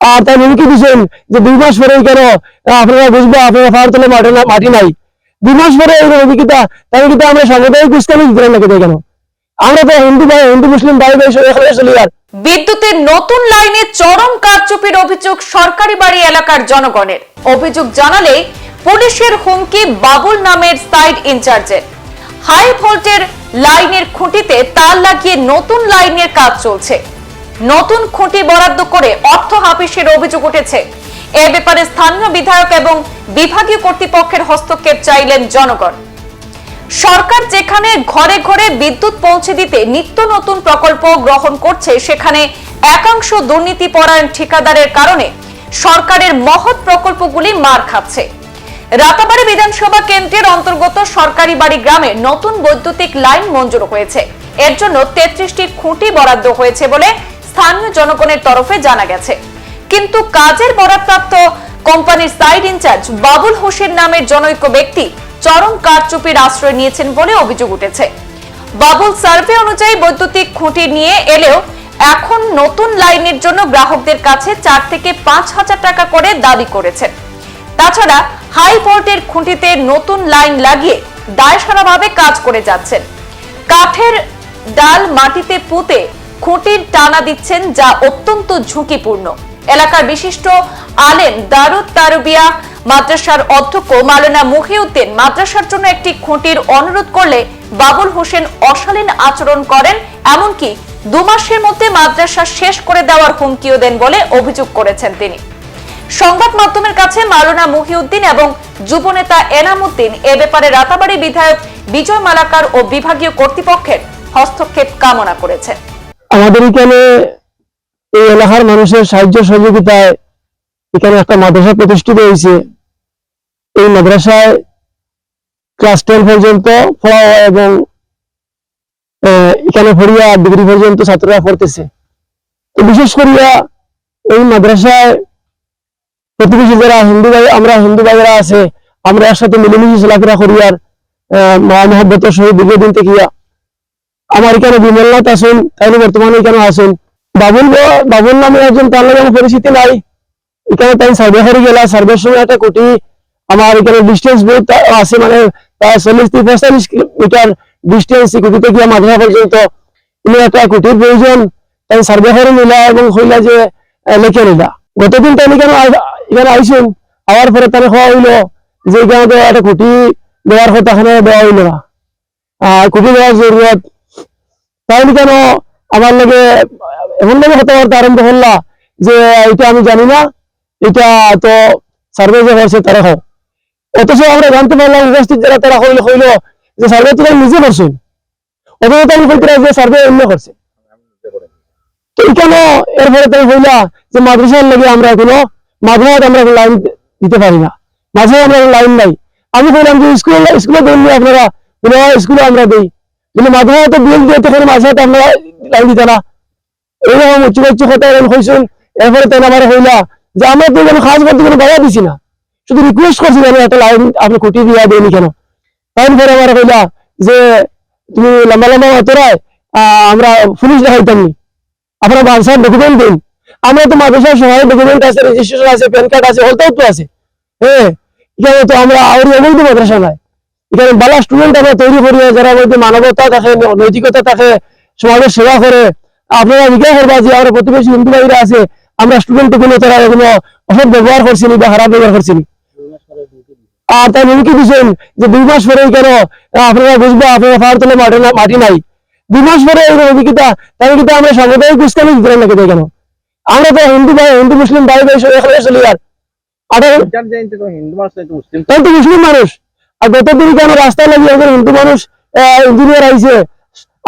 আর তাই হুমকি দিচ্ছেন যে দুই মাস পরে কেন আপনারা বুঝব, আপনারা ফায়ার তোলে মাটি মাটি নাই। দুই মাস পরে এই অভিজ্ঞতা তাই কিন্তু আমরা সাম্প্রদায়িক উস্কানি দিতে না কেন আমরা তো হিন্দু ভাই, হিন্দু মুসলিম ভাই ভাই এখানে চলি আর। বিদ্যুতের নতুন লাইনে চরম কারচুপির অভিযোগ সরকারি বাড়ি এলাকার জনগণের। অভিযোগ জানালে পুলিশের হুমকি বাবুল নামের সাইড ইনচার্জের হাই ভোল্টের লাইনের খুঁটিতে তার লাগিয়ে নতুন লাইনের কাজ চলছে। নতুন খুঁটি বরাদ্দ করে অর্থ হাফিসের অভিযোগ উঠেছে। এ ব্যাপারে স্থানীয় বিধায়ক এবং বিভাগীয় কর্তৃপক্ষের হস্তক্ষেপ চাইলেন জনগণ। সরকার যেখানে ঘরে ঘরে বিদ্যুৎ পৌঁছে দিতে নিত্য নতুন প্রকল্প গ্রহণ করছে, সেখানে একাংশ দুর্নীতি পরায়ণ ঠিকাদারের কারণে সরকারের মহৎ প্রকল্পগুলি মার খাচ্ছে। রাতাবাড়ি বিধানসভা কেন্দ্রের অন্তর্গত সরকারি বাড়ি গ্রামে নতুন বৈদ্যুতিক লাইন মঞ্জুর হয়েছে। এর জন্য তেত্রিশটি খুঁটি বরাদ্দ হয়েছে বলে স্থানীয় জনগণের তরফে জানা গেছে। কিন্তু কাজের বরাদ্দপ্রাপ্ত কোম্পানির সাইড ইনচার্জ বাবুল হোসেন নামের জনৈক ব্যক্তি চরম কারচুপির আশ্রয় নিয়েছেন বলে অভিযোগ উঠেছে। বাবুল সার্ভে অনুযায়ী বৈদ্যুতিক খুঁটি নিয়ে এলেও এখন নতুন লাইনের জন্য গ্রাহকদের কাছে চার থেকে পাঁচ হাজার টাকা করে দাবি করেছেন। তাছাড়া হাই ভোল্টের খুঁটিতে নতুন লাইন লাগিয়ে দায়সারাভাবে কাজ করে যাচ্ছেন। কাঠের ডাল মাটিতে পুঁতে খুঁটির টানা দিচ্ছেন যা অত্যন্ত ঝুঁকিপূর্ণ। এলাকার বিশিষ্ট আলেম দারুদ তারবিয়া মাদ্রাসার অধ্যক্ষ মালানা মুহিউদ্দিন মাদ্রাসার জন্য একটি খুঁটির অনুরোধ করলে বাবুল হোসেন অশালীন আচরণ করেন, এমনকি দু মাসের মধ্যে মাদ্রাসা শেষ করে দেওয়ার হুমকিও দেন বলে অভিযোগ করেছেন তিনি। সংবাদ মাধ্যমের কাছে মাওলানা মুহিউদ্দিন এবং যুবনেতা এনামুদ্দিন এ ব্যাপারে রাতাবাড়ি বিধায়ক বিজয় মালাকার ও বিভাগীয় কর্তৃপক্ষের হস্তক্ষেপ কামনা করেছেন। আমাদের এখানে এই এলাকার মানুষের সাহায্য সহযোগিতায় এখানে একটা মাদ্রাসা প্রতিষ্ঠিত হয়েছে। এই মাদ্রাসায় ক্লাস টেন পর্যন্ত পড়া হয় এবং এখানে পড়িয়া ডিগ্রি পর্যন্ত ছাত্ররা পড়তেছে। তো বিশেষ করিয়া এই মাদ্রাসায় প্রতিবেশী যারা হিন্দু ভাই আমরা হিন্দু ভাইরা আছে আমরা একসাথে মিলেমিশে চলাফেরা করি আর আহ, মহা মহব্বতের সহিত দীর্ঘদিন থেকে আমার এখানে বিমলনাথ আসুন? তাইলে বর্তমানে এখানে আসুন? বাবুল বাবুল নামে একজন, তার লগে পরিচিতি নাই। এখানে তাই সার্ভে করে গেলা। সার্ভের সময় একটা কোটি আমার এখানে ডিস্টেন্স বহুত আছে মানে প্রায় চল্লিশ থেকে পঁয়তাল্লিশ মিটার ডিস্টেন্স কোটি থেকে মাদ্রাসা পর্যন্ত। ইনি একটা কোটির প্রয়োজন, তাই সার্ভে করে নিলা এবং হইলা যে লিখে নিলা। গতদিন তাই এখানে এখানে আইসুন আওয়ার পরে তারা খাওয়া হইল যে, এখানে একটা কোটি দেওয়ার কথা এখানে দেওয়া হইল না। কোটি দেওয়ার জরুরত তাহলে কেন আমার লগে, এমন ভাবে কথাবার্তা আরম্ভ করলা যে এটা আমি জানি না, এটা তো সার্ভে যে হয়েছে তারা হোক। অথচ আমরা জানতে পারলাম উপস্থিত যারা তারা হইল হইল, যে সার্ভে তো নিজে করছেন অথচ তাই কইতে যে সার্ভে অন্য করছে। তো কেন এরপরে তাই হইলা যে মাদ্রাসার লগে আমরা এখনও, মাদ্রাসায় আমরা লাইন দিতে পারি না। মাঝে আমরা লাইন নাই। আমি বললাম যে স্কুলে স্কুলে দেন আপনারা স্কুলে আমরা দিই। কিন্তু মাদ্রাসা তো বিল দিয়ে তখন মাঝে তো আমরা লাইন দিতে না এরকম উচ্চ উচ্চ কথা এরকম হয়েছেন এরপরে তাই আমার হইলা, যে আমরা তো কোনো খাস করতে কোনো বাধা দিছি না। শুধু রিকোয়েস্ট করছি যেন একটা লাইন আপনি খুঁটি দিয়া দেয়নি কেন? তারপরে আমার হইলা, যে তুমি লম্বা লম্বা তোরায় আমরা পুলিশ দেখাইতাম নি আপনার বাংসার ডকুমেন্ট দিন আমরা তো মাদ্রাসার সহায় ডকুমেন্ট আছে রেজিস্ট্রেশন আছে প্যান কার্ড আছে হলতাও তো আছে। হ্যাঁ তো আমরা আউরি অবৈধ মাদ্রাসা নাই। এখানে ভালো স্টুডেন্ট আমরা তৈরি করি যারা মধ্যে মানবতা থাকে নৈতিকতা থাকে সমাজের সেবা করে। আপনারা জিজ্ঞাসা করবা যে আমরা প্রতিবেশী হিন্দু ভাইরা আছে আমরা স্টুডেন্ট কোনো তারা কোনো অসৎ ব্যবহার করছি বা খারাপ ব্যবহার করছি আর তাই হুমকি দিচ্ছেন যে দুই মাস পরে কেন আপনারা বুঝব আপনারা ফায়ার তোলে মাটি না- মাটি নাই। দুই মাস পরে এই অভিজ্ঞতা তাই কিন্তু আমরা সাম্প্রদায়িক উস্কানি দিতে না কেন? আমরা তো হিন্দু ভাই হিন্দু মুসলিম ভাই ভাই সব এখানে চলি আর। হিন্দু মুসলিম মানুষ। আর গত দিন কেন রাস্তায় লাগিয়ে একজন হিন্দু মানুষ ইঞ্জিনিয়ার আইছে,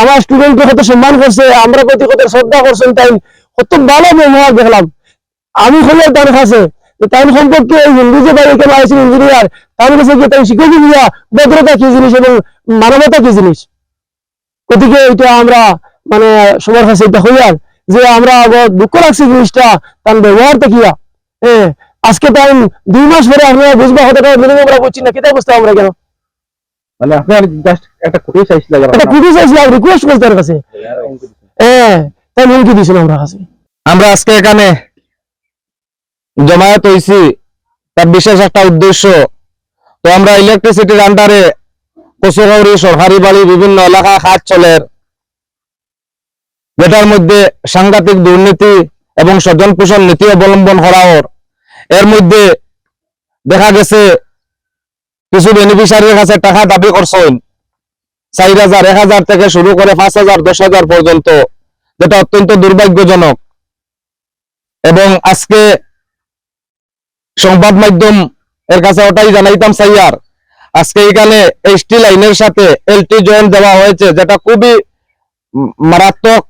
আমার স্টুডেন্টকে কত সম্মান করছে, আমরা প্রতি কত শ্রদ্ধা করছেন তাই কত ভালো ব্যবহার দেখলাম। আমি খবর তার কাছে তাই সম্পর্কে হিন্দু যে ভাই এখানে আইছেন ইঞ্জিনিয়ার তার কাছে গিয়ে তাই শিক্ষক দিয়া ভদ্রতা কি জিনিস এবং মানবতা কি জিনিস। গতিকে এটা আমরা মানে সবার কাছে এটা হইয়ার যে আমরা দুঃখ লাগছে জিনিসটা, তার ব্যবহারটা কিয়া। হ্যাঁ আজকে টাইম দুই মাস পরে আপনারা বুঝবা হতে পারে মিনিমাম আমরা বুঝছি না কেটে বুঝতে আমরা কেন? মানে আপনার জাস্ট একটা খুঁটি চাইছিল এটা খুবই চাইছি আর রিকোয়েস্ট করতে তার কাছে। হ্যাঁ তাই হুমকি দিয়েছিল আমরা কাছে। আমরা আজকে এখানে জমায়েত হয়েছি তার বিশেষ একটা উদ্দেশ্য। তো আমরা ইলেকট্রিসিটির আন্ডারে কচুগাউরি সরকারি বাড়ি বিভিন্ন এলাকা খাত চলের যেটার মধ্যে সাংঘাতিক দুর্নীতি এবং স্বজন পোষণ নীতি অবলম্বন করা ওর এর মধ্যে দেখা গেছে কিছু বেনিফিশিয়ারির কাছে টাকা দাবি করছেন চার হাজার, এক হাজার থেকে শুরু করে পাঁচ হাজার, দশ হাজার পর্যন্ত, যেটা অত্যন্ত দুর্ভাগ্যজনক। এবং আজকে সংবাদ মাধ্যম এর কাছে ওটাই জানাইতাম, সাইয়ার, আজকে এখানে এইচটি লাইনের সাথে এলটি জয়েন্ট দেওয়া হয়েছে, যেটা খুবই মারাত্মক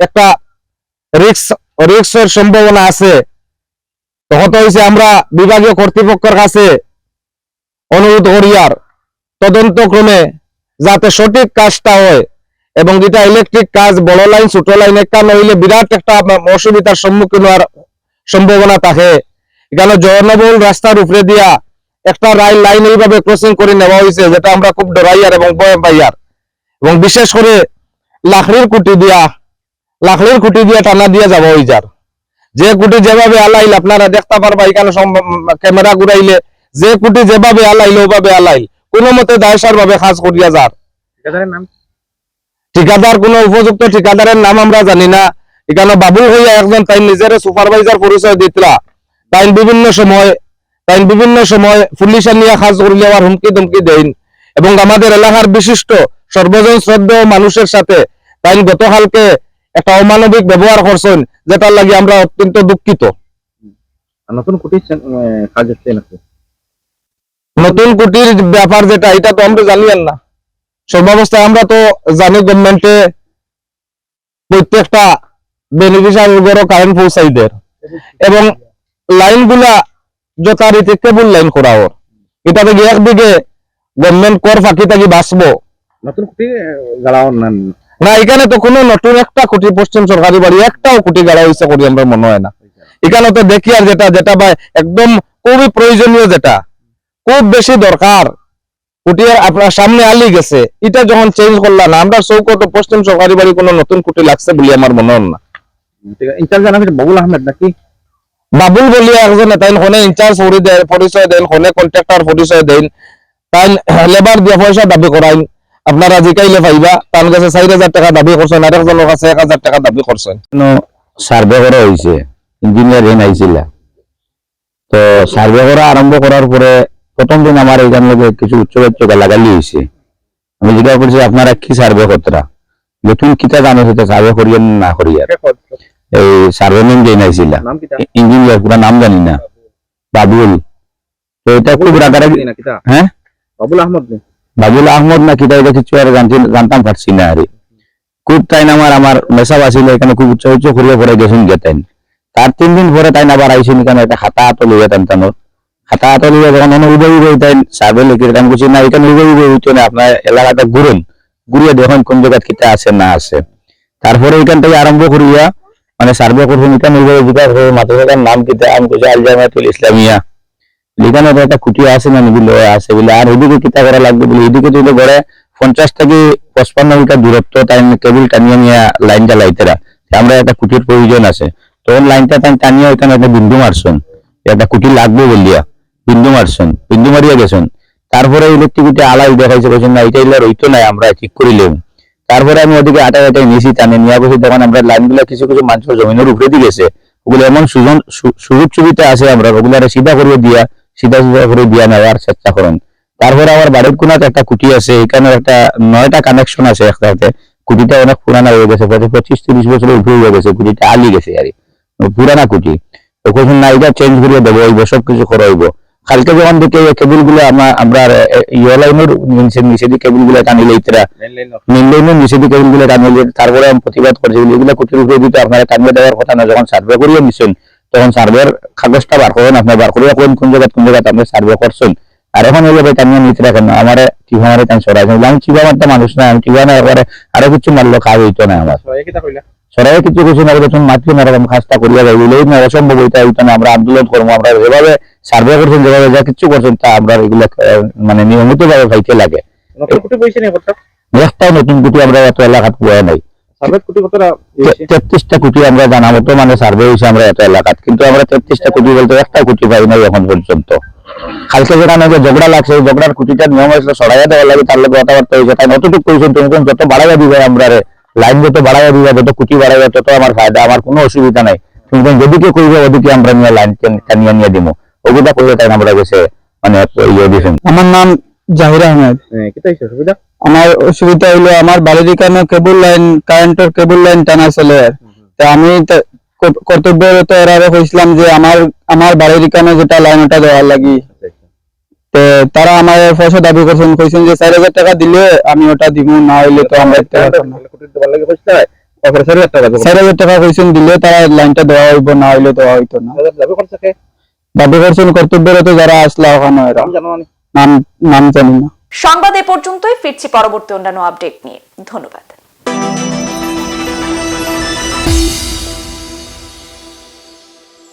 একটা রিক্স রিক্সের সম্ভাবনা আছে। তখন হয়েছে আমরা বিভাগীয় কর্তৃপক্ষের কাছে অনুরোধ করিয়ার তদন্ত ক্রমে যাতে সঠিক কাজটা হয় এবং যেটা ইলেকট্রিক কাজ, বড় লাইন ছোট লাইন একটা নইলে বিরাট একটা অসুবিধার সম্মুখীন হওয়ার সম্ভাবনা থাকে। এখানে জনবহুল রাস্তার উপরে দিয়া একটা রাইল লাইন এইভাবে ক্রসিং করে নেওয়া হয়েছে যেটা আমরা খুব ডরাইয়ার এবং ভয় পাইয়ার এবং বিশেষ করে লাকড়ির কুটি দিয়া, লাকড়ির কুটি দিয়া টানা দিয়ে যাব ওই যার যে কুটি যেভাবে আলাইল আপনারা দেখতে পারবা এখানে ক্যামেরা ঘুরাইলে যে কুটি যেভাবে আলাইল ওভাবে আলাইল। কোনো মতে দায়সার ভাবে কাজ করিয়া যার। ঠিকাদার কোন উপযুক্ত ঠিকাদারের নাম আমরা জানি না। এখানে বাবুল হইয়া একজন তাই নিজের সুপারভাইজার পরিচয় দিতরা তাই বিভিন্ন সময় তাই বিভিন্ন সময় পুলিশ নিয়ে কাজ করিলে আবার হুমকি ধমকি দেন এবং আমাদের এলাকার বিশিষ্ট সর্বজন শ্রদ্ধেয় মানুষের সাথে তাই গতকালকে একটা অমানবিক ব্যবহার করছেন যেটার লাগি আমরা অত্যন্ত দুঃখিত। নতুন কুটির কাজ হচ্ছে নতুন কুটির ব্যাপার যেটা এটা তো আমরা জানি আর না। সর্বাবস্থায় আমরা তো জানি গভর্নমেন্টে প্রত্যেকটা বেনিফিশিয়ারির উপরও কারেন্ট পৌঁছাই দেয়। এবং লাইনগুলা যথারীতি কেবল লাইন করা ওর এটা থেকে একদিকে গভর্নমেন্ট কর ফাঁকি থাকি বাঁচবো। নতুন কুটি গাড়াও না। না এখানে তো কোনো নতুন একটা কোটি পশ্চিম সরকারি বাড়ি একটাও কোটি গাড়া হয়েছে করি আমরা মনে হয় না। এখানে তো দেখি আর যেটা যেটা ভাই একদম খুবই প্রয়োজনীয় যেটা খুব বেশি দরকার। কুটিয়ার আপনার সামনে আলি গেছে এটা যখন চেঞ্জ করলাম না আমরা চৌকত পশ্চিম সরকারি বাড়ি কোনো নতুন কুটি লাগছে বলে আমার মনে হয় না। ইনচার্জ জানা হচ্ছে আহমেদ নাকি? বাবুল বলি একজন তাই হনে ইনচার্জ পরিচয় দেন হনে কন্ট্রাক্টর পরিচয় দেন তাই লেবার দিয়ে পয়সা দাবি করাইন। আপনারা জিকাইলে পাইবা তার কাছে চার হাজার টাকা দাবি করছেন আর একজনের কাছে এক হাজার টাকা দাবি করছেন। সার্ভে করা হয়েছে ইঞ্জিনিয়ার আইছিল তো সার্ভে করা আরম্ভ করার পরে প্রথম দিন আমার এখান থেকে কিছু উচ্চ বাচ্চ গালাগালি হয়েছে। আমি জিজ্ঞাসা করছি আপনারা কি সার্ভে করতরা? নতুন কিতা জানো সেটা সার্ভে করিয়েন না করিয়ার এই সার্ভে নেম যে নাইছিল। নাম ইঞ্জিনিয়ার পুরা নাম জানি না। বাবুল। তো এটা খুব রাগারাগি হ্যাঁ? বাবুল আহমদ নে? বাবুল আহমদ না কিতা এটা কিছু জানতাম পারছি না আরে। খুব তাই আমার আমার মেসাব আসিল এখানে, খুব উচ্চ উচ্চ করিয়া পরে গেছেন, গেতেন। তার তিন দিন পরে তাই আবার আইসেন এখানে, একটা খাতা হাতে লইয়া টান খাতা হাতে লইয়া যখন অন্য উবে উবে তাই সার্ভে লিখে আমি বলছি না, এখানে উবে উবে হইতো না, আপনার এলাকাটা ঘুরুন। ঘুরিয়ে দেখুন কোন জায়গা কিতা আছে, না আছে। তারপরে এখান থেকে আরম্ভ করিয়া মানে সার্ভে করছেন এখানে উবে করে মাদ্রাসার নাম কিতা, আমি কইছি আল জামায়াতুল ইসলামিয়া। তো একটা কুটি আছে না নিবিল আছে বলে। আর এদিকে কিতা করা লাগবে বলে। এদিকে তো গড়ে পঞ্চাশ থেকে পঁচপান্ন মিটার দূরত্ব তাই কেবল টানিয়ে নিয়ে লাইন জ্বালাইতেরা আমরা একটা কুটির প্রয়োজন আছে। তখন লাইনটা তাই টানিয়ে ওইখানে একটা বিন্দু মারছেন একটা কুটি লাগবে বলিয়া। বিন্দু মারছেন বিন্দু মারিয়া গেছেন তারপরে ইলেকট্রিসিটি আলাই দেখাইছে বলছেন না এটা ইলার হইতো না আমরা ঠিক করিলেও তারপরে আমি ওদিকে আটাই আটাই নিয়েছি টানে নিয়ে বসে তখন আমরা লাইনগুলো কিছু কিছু মানুষের জমিনের উপরে দিয়ে গেছে। ওগুলো এমন সুজন সু- সুযোগ সুবিধা আছে আমরা ওগুলো সিধা করে দিয়া। সিধা সিধা করে দিয়া নেওয়ার চেষ্টা করেন। তারপরে আমার বাড়ির কোনাতে একটা কুটি আছে এখানে একটা নয়টা কানেকশন আছে একসাথে। কুটিটা অনেক পুরানা হয়ে গেছে পঁচিশ তিরিশ বছরের উপরে হয়ে গেছে কুটিটা আলি গেছে আর পুরানা কুটি। না এটা চেঞ্জ করে দেবো হইব সব কিছু করা হইব কালকে যখন দেখে কেবলগুলো আমরা ইয়ে লাইনের নিচে দিয়ে কেবলগুলো টানিলে ইতরা মেন লাইনের নিচে দিয়ে কেবলগুলো টানিলে তারপরে আমি প্রতিবাদ করছি এগুলো কুটির উপরে দিতে আপনারা টানিয়ে দেওয়ার কথা না যখন সার্ভে করিয়ে নিছেন তখন সার্ভের কাগজটা বার করেন আপনার বার করিয়া কোন কোন জায়গা কোন জায়গায় আপনি সার্ভে করছেন। আর এখন হইলে ভাই টানিয়ে নিতে রাখেন আমার টিভামারে টান সরাই আমি টিভামারটা মানুষ না আমি টিভানা একবারে আরও কিছু মারলো কাজ হইতো না আমার। সরাই কিছু কিছু না তুমি মাতৃ এরকম কাজটা করিয়া যাই। বলে না অসম্ভব হইতা হইতো না আমরা আন্দোলন করব আমরা যেভাবে সার্ভে করছেন যেভাবে যা কিছু করছেন তা আমরা এগুলো মানে নিয়মিত ভাবে পাইতে লাগে নি একটাও নতুন কুটি আমরা এত এলাকাত পোয়া নাই। তেত্রিশটা কোটি আমরা জানা মতো মানে সার্ভে হয়েছে আমরা এত এলাকাত। কিন্তু আমরা তেত্রিশটা কোটি বলতে একটা কোটি পাই নাই এখন পর্যন্ত। কালকে যেখানে যে ঝগড়া লাগছে ওই ঝগড়ার নিয়ম আসলে সরাইয়া দেওয়া লাগে তার লোক কথাবার্তা হয়েছে। তাই অতটুকু তুমি যত বাড়াইয়া দিবে আমরা লাইন যত বাড়াইয়া দিবে যত কোটি বাড়াইবে তত আমার ফায়দা আমার কোনো অসুবিধা নাই। তুমি যেদিকে কইবে ওদিকে আমরা নিয়ে লাইন টানিয়ে নিয়ে দিব ওগুলা কইলে তাই আমরা গেছে মানে ইয়ে দিয়েছেন আমার নাম জাহির আহমেদ। হ্যাঁ, আমার অসুবিধা হইল আমার বাড়ির এখানে কেবল লাইন কারেন্টের কেবল লাইন টানা চলে। তা আমি কর্তব্যরত এরারে কইছিলাম যে আমার আমার বাড়ির এখানে যেটা লাইন ওটা দেওয়ার লাগি। তো তারা আমার পয়সা দাবি করছেন কইছেন যে চার হাজার টাকা দিলে আমি ওটা দিব না হইলে তো আমরা চারি হাজার টাকা কইছেন দিলে তারা লাইনটা দেওয়া হইব না হইলে দেওয়া হইতো না। দাবি করছে দাবি করছেন কর্তব্যরত যারা আসলা ওখানে এরা? নাম নাম জানি না। সংবাদ এ পর্যন্তই ফিরছি পরবর্তী অন্যান্য আপডেট নিয়ে। ধন্যবাদ।